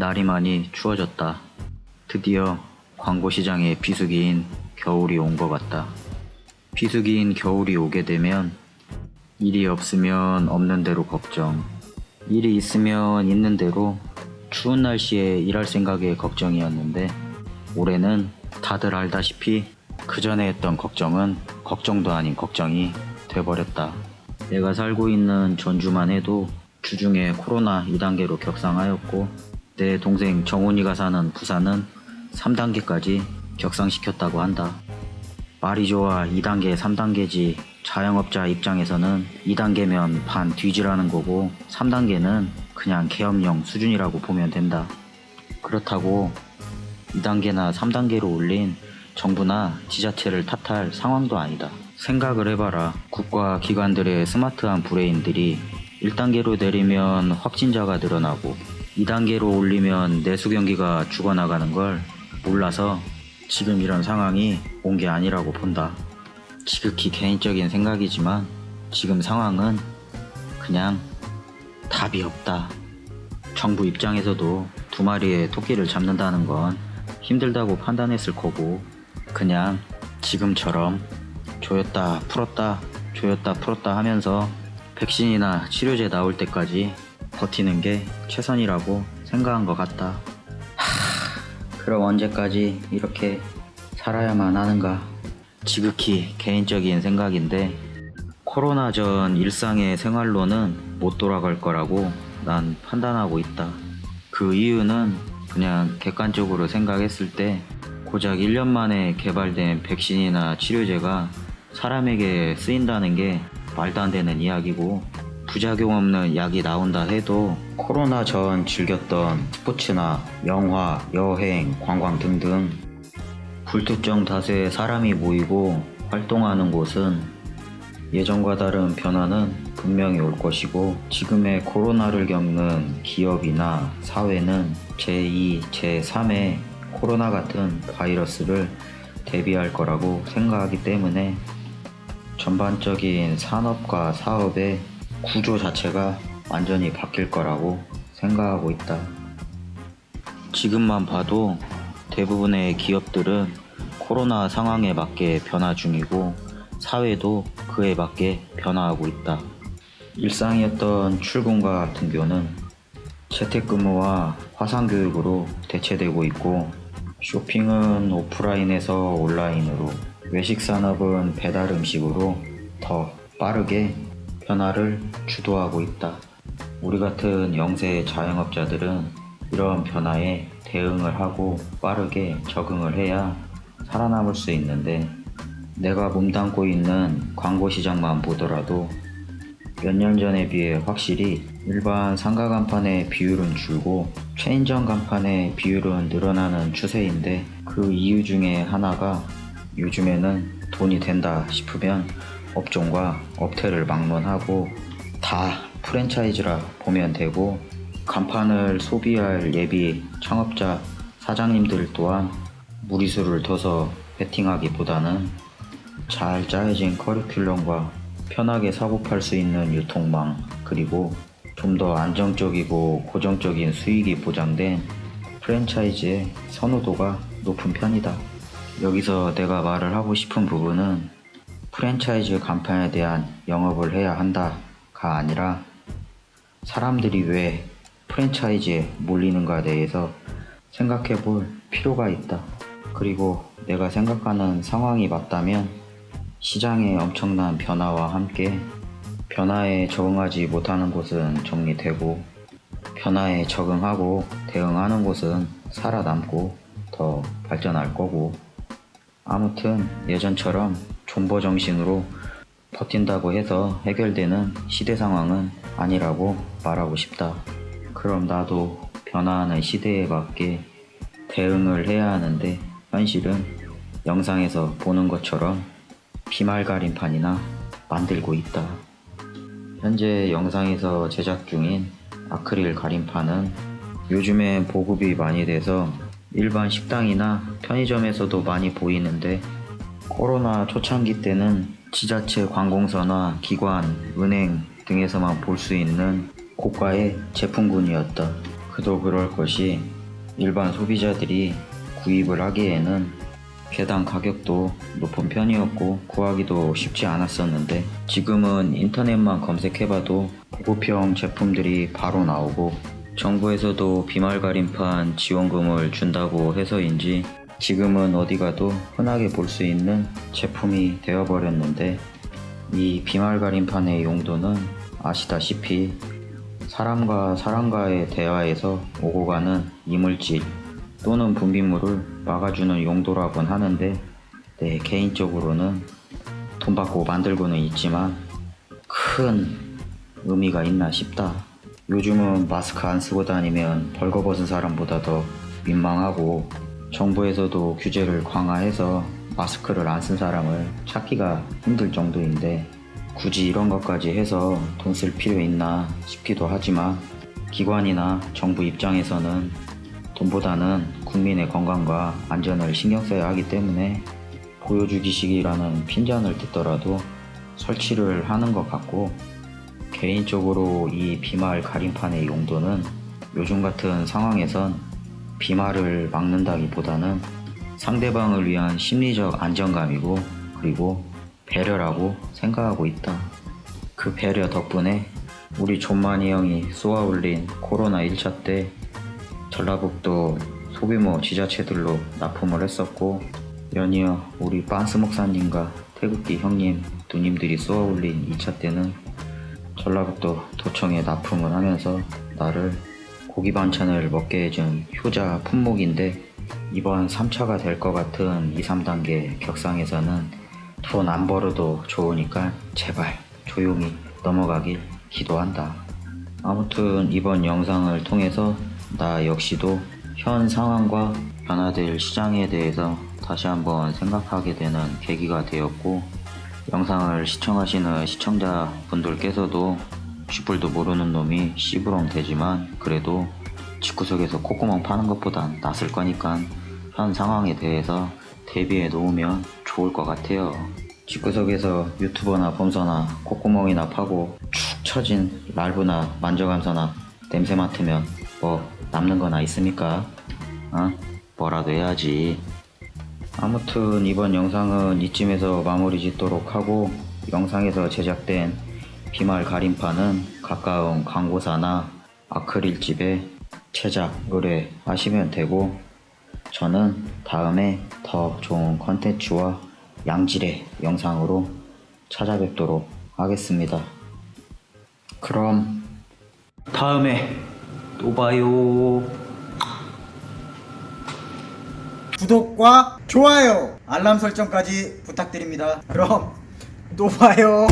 날이 많이 추워졌다. 드디어 광고 시장에 비수기인 겨울이 온 것 같다. 비수기인 겨울이 오게 되면 일이 없으면 없는 대로 걱정, 일이 있으면 있는 대로 추운 날씨에 일할 생각에 걱정이었는데 올해는 다들 알다시피 그 전에 했던 걱정은 걱정도 아닌 걱정이 돼버렸다. 내가 살고 있는 전주만 해도 주중에 코로나 2단계로 격상하였고 내 동생 정훈이가 사는 부산은 3단계까지 격상시켰다고 한다. 말이 좋아 2단계, 3단계지 자영업자 입장에서는 2단계면 반 뒤지라는 거고 3단계는 그냥 계엄령 수준이라고 보면 된다. 그렇다고 2단계나 3단계로 올린 정부나 지자체를 탓할 상황도 아니다. 생각을 해봐라. 국가 기관들의 스마트한 브레인들이 1단계로 내리면 확진자가 늘어나고 2단계로 올리면 내수 경기가 죽어나가는 걸 몰라서 지금 이런 상황이 온 게 아니라고 본다. 지극히 개인적인 생각이지만 지금 상황은 그냥 답이 없다. 정부 입장에서도 두 마리의 토끼를 잡는다는 건 힘들다고 판단했을 거고 그냥 지금처럼 조였다 풀었다 조였다 풀었다 하면서 백신이나 치료제 나올 때까지 버티는 게 최선이라고 생각한 것 같다. 하, 그럼 언제까지 이렇게 살아야만 하는가? 지극히 개인적인 생각인데 코로나 전 일상의 생활로는 못 돌아갈 거라고 난 판단하고 있다. 그 이유는 그냥 객관적으로 생각했을 때 고작 1년 만에 개발된 백신이나 치료제가 사람에게 쓰인다는 게 말도 안 되는 이야기고 부작용 없는 약이 나온다 해도 코로나 전 즐겼던 스포츠나 영화, 여행, 관광 등등 불특정 다수의 사람이 모이고 활동하는 곳은 예전과 다른 변화는 분명히 올 것이고 지금의 코로나를 겪는 기업이나 사회는 제2, 제3의 코로나 같은 바이러스를 대비할 거라고 생각하기 때문에 전반적인 산업과 사업의 구조 자체가 완전히 바뀔 거라고 생각하고 있다. 지금만 봐도 대부분의 기업들은 코로나 상황에 맞게 변화 중이고 사회도 그에 맞게 변화하고 있다. 일상이었던 출근과 같은 경우는 재택근무와 화상교육으로 대체되고 있고 쇼핑은 오프라인에서 온라인으로 외식 산업은 배달 음식으로 더 빠르게 변화를 주도하고 있다. 우리 같은 영세 자영업자들은 이런 변화에 대응을 하고 빠르게 적응을 해야 살아남을 수 있는데 내가 몸담고 있는 광고 시장만 보더라도 몇 년 전에 비해 확실히 일반 상가 간판의 비율은 줄고 체인점 간판의 비율은 늘어나는 추세인데 그 이유 중에 하나가 요즘에는 돈이 된다 싶으면 업종과 업태를 막론하고 다 프랜차이즈라 보면 되고 간판을 소비할 예비 창업자 사장님들 또한 무리수를 둬서 베팅하기보다는 잘 짜여진 커리큘럼과 편하게 사고 팔 수 있는 유통망 그리고 좀 더 안정적이고 고정적인 수익이 보장된 프랜차이즈의 선호도가 높은 편이다. 여기서 내가 말을 하고 싶은 부분은 프랜차이즈 간판에 대한 영업을 해야 한다가 아니라 사람들이 왜 프랜차이즈에 몰리는가에 대해서 생각해 볼 필요가 있다. 그리고 내가 생각하는 상황이 맞다면 시장의 엄청난 변화와 함께 변화에 적응하지 못하는 곳은 정리되고 변화에 적응하고 대응하는 곳은 살아남고 더 발전할 거고 아무튼 예전처럼 존버 정신으로 버틴다고 해서 해결되는 시대 상황은 아니라고 말하고 싶다. 그럼 나도 변화하는 시대에 맞게 대응을 해야 하는데 현실은 영상에서 보는 것처럼 비말가림판이나 만들고 있다. 현재 영상에서 제작 중인 아크릴 가림판은 요즘엔 보급이 많이 돼서 일반 식당이나 편의점에서도 많이 보이는데 코로나 초창기 때는 지자체 관공서나 기관, 은행 등에서만 볼 수 있는 고가의 제품군이었다. 그도 그럴 것이 일반 소비자들이 구입을 하기에는 개당 가격도 높은 편이었고 구하기도 쉽지 않았었는데 지금은 인터넷만 검색해봐도 보급형 제품들이 바로 나오고 정부에서도 비말가림판 지원금을 준다고 해서인지 지금은 어디 가도 흔하게 볼 수 있는 제품이 되어버렸는데 이 비말 가림판의 용도는 아시다시피 사람과 사람과의 대화에서 오고 가는 이물질 또는 분비물을 막아주는 용도라곤 하는데 네, 개인적으로는 돈 받고 만들고는 있지만 큰 의미가 있나 싶다. 요즘은 마스크 안 쓰고 다니면 벌거벗은 사람보다 더 민망하고 정부에서도 규제를 강화해서 마스크를 안 쓴 사람을 찾기가 힘들 정도인데 굳이 이런 것까지 해서 돈 쓸 필요 있나 싶기도 하지만 기관이나 정부 입장에서는 돈보다는 국민의 건강과 안전을 신경 써야 하기 때문에 보여주기식이라는 핀잔을 듣더라도 설치를 하는 것 같고 개인적으로 이 비말 가림판의 용도는 요즘 같은 상황에선 비말을 막는다기보다는 상대방을 위한 심리적 안정감이고 그리고 배려라고 생각하고 있다. 그 배려 덕분에 우리 존만이 형이 쏘아 올린 코로나 1차 때 전라북도 소규모 지자체들로 납품을 했었고 연이어 우리 빤스 목사님과 태극기 형님 누님들이 쏘아 올린 2차 때는 전라북도 도청에 납품을 하면서 나를 고기 반찬을 먹게 해준 효자 품목인데 이번 3차가 될 것 같은 2, 3단계 격상에서는 돈 안 벌어도 좋으니까 제발 조용히 넘어가길 기도한다. 아무튼 이번 영상을 통해서 나 역시도 현 상황과 변화될 시장에 대해서 다시 한번 생각하게 되는 계기가 되었고 영상을 시청하시는 시청자분들께서도 쥐뿔도 모르는 놈이 씨부렁 되지만 그래도 집구석에서 콧구멍 파는 것보단 낫을 거니까 현 상황에 대해서 대비해 놓으면 좋을 것 같아요. 집구석에서 유튜버나 범서나 콧구멍이나 파고 축 처진 랄브나 만져감서나 냄새 맡으면 뭐 남는 거나 있습니까? 어? 뭐라도 해야지. 아무튼 이번 영상은 이쯤에서 마무리 짓도록 하고 영상에서 제작된 비말 가림판은 가까운 광고사나 아크릴집에 제작 의뢰 하시면 되고 저는 다음에 더 좋은 컨텐츠와 양질의 영상으로 찾아뵙도록 하겠습니다. 그럼 다음에 또 봐요. 구독과 좋아요, 알람 설정까지 부탁드립니다. 그럼 또 봐요.